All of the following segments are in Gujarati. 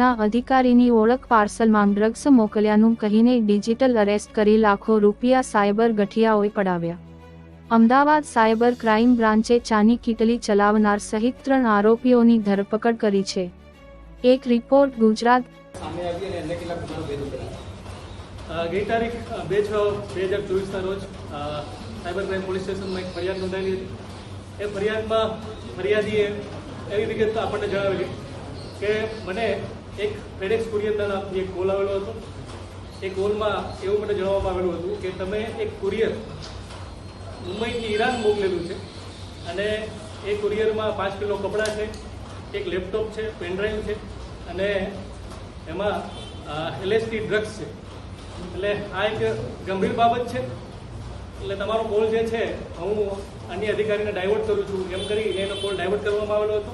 ના અધિકારીની ઓળખ પાર્સલમાં ડ્રગ્સ મોકલ્યાનું કહીને ડિજિટલ અરેસ્ટ કરી લાખો રૂપિયા સાયબર ગઠિયાઓએ પડાવ્યા. અમદાવાદ સાયબર ક્રાઇમ બ્રાન્ચે ચાની કીટલી ચલાવનાર સહિત ત્રણ આરોપીઓની ધરપકડ કરી છે. એક રિપોર્ટ ગુજરાત. ગઈ તારીખ બે છ, બે હજાર ચોવીસના રોજ સાયબર ક્રાઇમ પોલીસ સ્ટેશનમાં એક ફરિયાદ નોંધાયેલી હતી. એ ફરિયાદમાં ફરિયાદીએ એવી વિગત આપણને જણાવેલી કે મને એક ફેડેક્સ કુરિયરના નામથી એક કોલ આવેલો હતો. એ કોલમાં એવું મને જણાવવામાં આવેલું હતું કે તમે એક કુરિયર મુંબઈથી ઈરાન મોકલેલું છે અને એ કુરિયરમાં પાંચ કિલો કપડાં છે, એક લેપટોપ છે પેનડ્રાઈવ છે અને એમાં એલએસટી ડ્રગ્સ છે. એટલે આ એક ગંભીર બાબત છે. એટલે તમારો કોલ જે છે, હું અન્ય અધિકારીને ડાયવર્ટ કરું છું. એમ કરી એનો કોલ ડાયવર્ટ કરવામાં આવેલો હતો.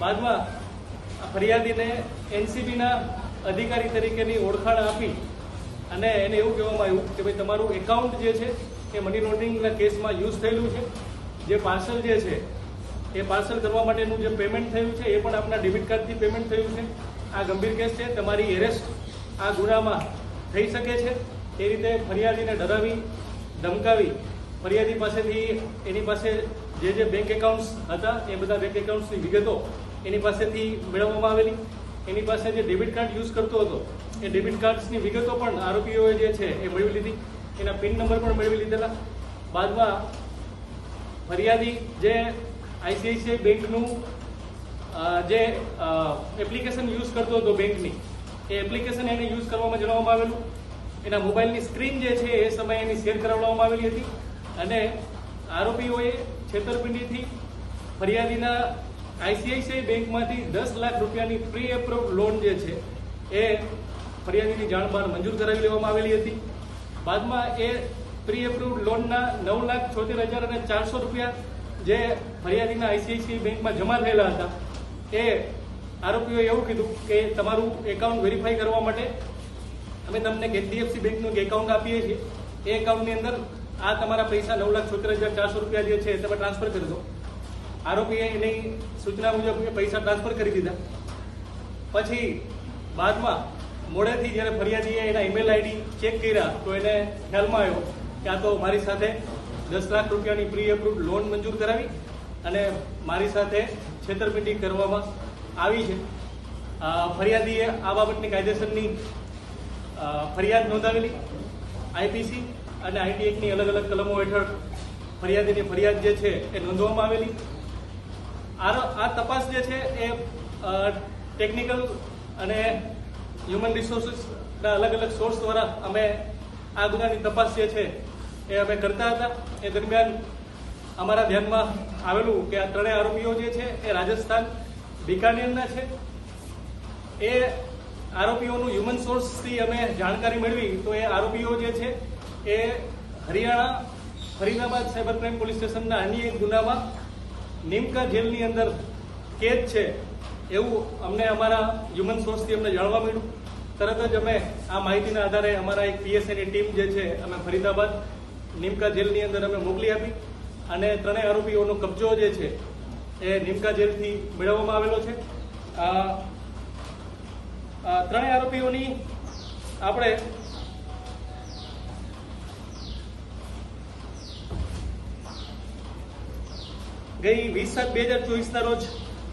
બાદમાં ફરિયાદીને એનસીબીના અધિકારી તરીકેની ઓળખાણ આપી અને એને એવું કહેવામાં આવ્યું કે ભાઈ તમારું એકાઉન્ટ જે છે એ મની લોન્ડરિંગના કેસમાં યુઝ થયેલું છે. જે પાર્સલ જે છે, એ પાર્સલ કરવા માટેનું જે પેમેન્ટ થયું છે, એ પણ આપના ડેબિટ કાર્ડથી પેમેન્ટ થયું છે. આ ગંભીર કેસ છે, તમારી એરેસ્ટ આ ગુનામાં થઈ શકે છે. એ રીતે ફરિયાદીને ડરાવી, ધમકાવી, ફરિયાદી પાસેથી એની પાસે જે જે બેંક એકાઉન્ટ્સ હતા, એ બધા બેંક એકાઉન્ટ્સની વિગતો એની પાસેથી મેળવવામાં આવેલી. એની પાસે જે ડેબિટ કાર્ડ યુઝ કરતો હતો, એ ડેબિટ કાર્ડ્સની વિગતો પણ આરોપીઓએ જે છે એ મેળવી લીધી. એના પિન નંબર પણ મેળવી લીધેલા. બાદમાં ફરિયાદી જે આઈસીઆઈસીઆઈ બેંકનું જે એપ્લિકેશન યુઝ કરતો હતો બેંકની એ એપ્લિકેશન એને યુઝ કરવામાં જણાવવામાં આવેલું. એના મોબાઈલની સ્ક્રીન જે છે એ સમયે એની શેર કરાવવામાં આવેલી હતી. અને આરોપીઓએ છેતરપિંડીથી ફરિયાદીના આઈસીઆઈસીઆઈ બેંકમાંથી દસ લાખ રૂપિયાની પ્રી એપ્રુવ લોન જે છે, એ ફરિયાદીની જાણ બહાર મંજૂર કરાવી લેવામાં આવેલી હતી. બાદમાં એ પ્રી એપ્રુવ લોનના નવ લાખ છોતેર હજાર અને ચારસો રૂપિયા જે ફરિયાદીના આઈસીઆઈસીઆઈ બેંકમાં જમા થયેલા હતા, એ આરોપીઓએ એવું કીધું કે તમારું એકાઉન્ટ વેરીફાઈ કરવા માટે અમે તમને એચડીએફસી બેંકનું એક એકાઉન્ટ આપીએ છીએ. એ એકાઉન્ટની અંદર આ તમારા પૈસા નવ લાખ છોતેર હજાર ચારસો રૂપિયા જે છે તમે ટ્રાન્સફર કરી દો. આરોપીએ એની સૂચના મુજબ પૈસા ટ્રાન્સફર કરી દીધા. પછી બાદમાં મોડેથી જ્યારે ફરિયાદીએ એના ઈમેલ આઈડી ચેક કર્યા તો એને ખ્યાલમાં આવ્યો કે આ તો મારી સાથે દસ લાખ રૂપિયાની પ્રી એપ્રુવ લોન મંજૂર કરાવી અને મારી સાથે છેતરપિંડી કરવામાં આવી છે. ફરિયાદીએ આ બાબતની કાયદેસરની ફરિયાદ નોંધાવેલી. આઈપીસી અને આઈટી એક્ટની અલગ અલગ કલમો હેઠળ ફરિયાદીની ફરિયાદ જે છે એ નોંધવામાં આવેલી. આ તપાસ જે છે એ ટેકનિકલ અને હ્યુમન રિસોર્સિસના અલગ અલગ સોર્સ દ્વારા અમે આ ગુનાની તપાસ જે છે એ અમે કરતા હતા. એ દરમિયાન અમારા ધ્યાનમાં આવેલું કે આ ત્રણેય આરોપીઓ જે છે એ રાજસ્થાન બિકાનેરના છે. એ આરોપીઓનું હ્યુમન સોર્સથી અમે જાણકારી મેળવી તો એ આરોપીઓ જે છે એ Haryana, Faridabad cyber crime police સ્ટેશનના અન્ય એક ગુનામાં નિમકા જેલની અંદર કેદ છે એવું અમને અમારા હ્યુમન સોર્સથી અમને જાણવા મળ્યું. તરત જ અમે આ માહિતીના આધારે અમારા એક પીએસએની ટીમ જે છે, અમે ફરીદાબાદ નિમકા જેલની અંદર અમે મોકલી આપી અને ત્રણેય આરોપીઓનો કબજો જે છે, એ નિમકા જેલથી મેળવવામાં આવેલો છે. ત્રણેય આરોપીઓની આપણે ગઈ વીસ સાત બે હજાર ચોવીસના રોજ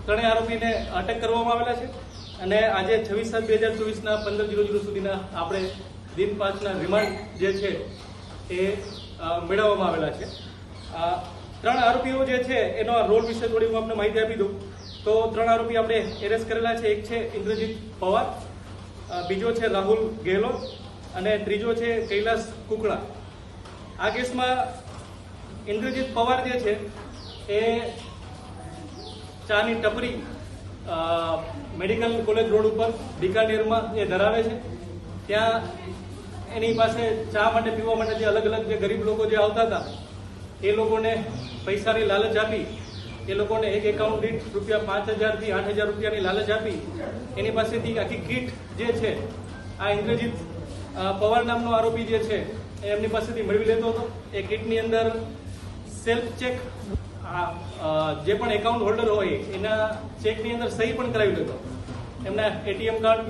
ત્રણેય આરોપીને અટક કરવામાં આવેલા છે. અને આજે છવ્વીસ સાત બે હજાર ચોવીસના પંદર જીરો જીરો સુધીના આપણે દિન પાંચના રિમાન્ડ જે છે એ મેળવવામાં આવેલા છે. ત્રણ આરોપીઓ જે છે એનો રોલ વિશે થોડી હું આપને માહિતી આપી દઉં. તો ત્રણ આરોપી આપણે એરેસ્ટ કરેલા છે. એક છે ઇન્દ્રજીત પવાર બીજો છે રાહુલ ગેહલોત, અને ત્રીજો છે કૈલાસ કુકડા. આ કેસમાં ઇન્દ્રજીત પવાર જે છે એ ચાની ટપરી મેડિકલ કોલેજ રોડ ઉપર, બિકાનેરમાં એ ધરાવે છે. ત્યાં એની પાસે ચા માટે, પીવા માટે જે અલગ અલગ જે ગરીબ લોકો જે આવતા હતા, એ લોકોને પૈસાની લાલચ આપી, એ લોકોને એક એકાઉન્ટ દીઠ રૂપિયા પાંચ હજારથી આઠ હજાર રૂપિયાની લાલચ આપી, એની પાસેથી આખી કીટ જે છે, આ ઇન્દ્રજીત પવાર નામનો આરોપી જે છે એમની પાસેથી મેળવી લેતો હતો. એ કીટની અંદર સેલ્ફ ચેક જે પણ એકાઉન્ટ હોલ્ડર હોય, એના ચેકની અંદર સહી પણ કરાવી લેતો એમના એટીએમ કાર્ડ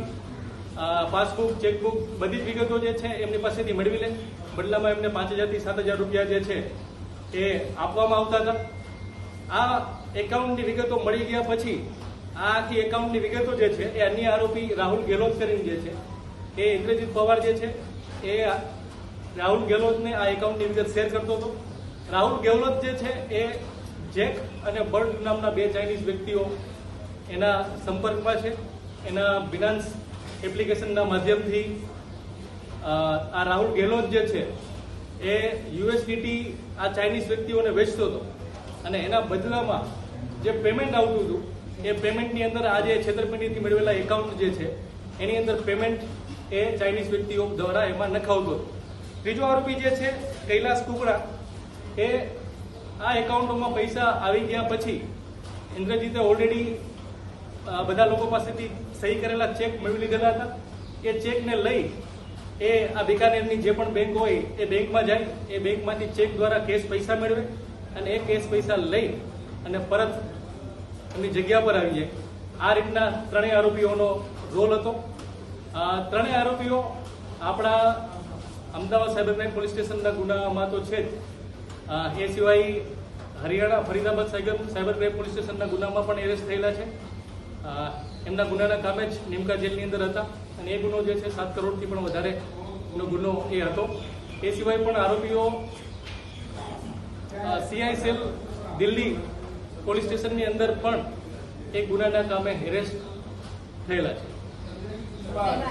પાસબુક ચેકબુક બધી જ વિગતો જે છે, એમની પાસેથી મેળવી લે. બદલામાં એમને પાંચ હજારથી સાત હજાર રૂપિયા જે છે, એ આપવામાં આવતા હતા. આ એકાઉન્ટની વિગતો મળી ગયા પછી, આ આખી એકાઉન્ટની વિગતો જે છે, એ અન્ય આરોપી રાહુલ ગેહલોત કરીને જે છે, એ ઇન્દ્રજીત પવાર જે છે, એ રાહુલ ગેહલોતને આ એકાઉન્ટની વિગત શેર કરતો હતો. રાહુલ ગેહલોત જે છે, એ જેક અને બર્ડ નામના બે ચાઇનીઝ વ્યક્તિઓ એના સંપર્કમાં છે. એના બિનાન્સ એપ્લિકેશનના માધ્યમથી આ રાહુલ ગેહલોત જે છે, એ યુએસડીટી આ ચાઇનીઝ વ્યક્તિઓને વેચતો હતો. અને એના બદલામાં જે પેમેન્ટ આવતું હતું, એ પેમેન્ટની અંદર આ જે છેતરપિંડીથી મેળવેલા એકાઉન્ટ જે છે, એની અંદર પેમેન્ટ એ ચાઇનીઝ વ્યક્તિઓ દ્વારા એમાં નખાવતો હતો. ત્રીજો આરોપી જે છે, કૈલાસ કુકડા, એ આ એકાઉન્ટોમાં પૈસા આવી ગયા પછી ઇન્દ્રજીતે ઓલરેડી બધા લોકો પાસેથી સહી કરેલા ચેક મેળવી લીધેલા હતા. એ ચેકને લઈ એ આ બિકાનેરની જે પણ બેંક હોય એ બેંકમાં જાય, એ બેંકમાંથી ચેક દ્વારા કેશ પૈસા મેળવે અને એ કેશ પૈસા લઈ અને પરત એમની જગ્યા પર આવી જાય. આ રીતના ત્રણેય આરોપીઓનો રોલ હતો. ત્રણેય આરોપીઓ આપણા અમદાવાદ સાયબર ક્રાઇમ પોલીસ સ્ટેશનના ગુનામાં તો છે જ. એ સિવાય Haryana, Faridabad cyber crime police સ્ટેશનના ગુનામાં પણ એરેસ્ટ થયેલા છે. એમના ગુનાના કામે જ નિમકા જેલની અંદર હતા અને એ ગુનો જે છે સાત કરોડથી પણ વધારે નો ગુનો એ હતો. એ સિવાય પણ આરોપીઓ સીઆઈ સેલ દિલ્હી પોલીસ સ્ટેશનની અંદર પણ એ ગુનાના કામે એરેસ્ટ થયેલા છે.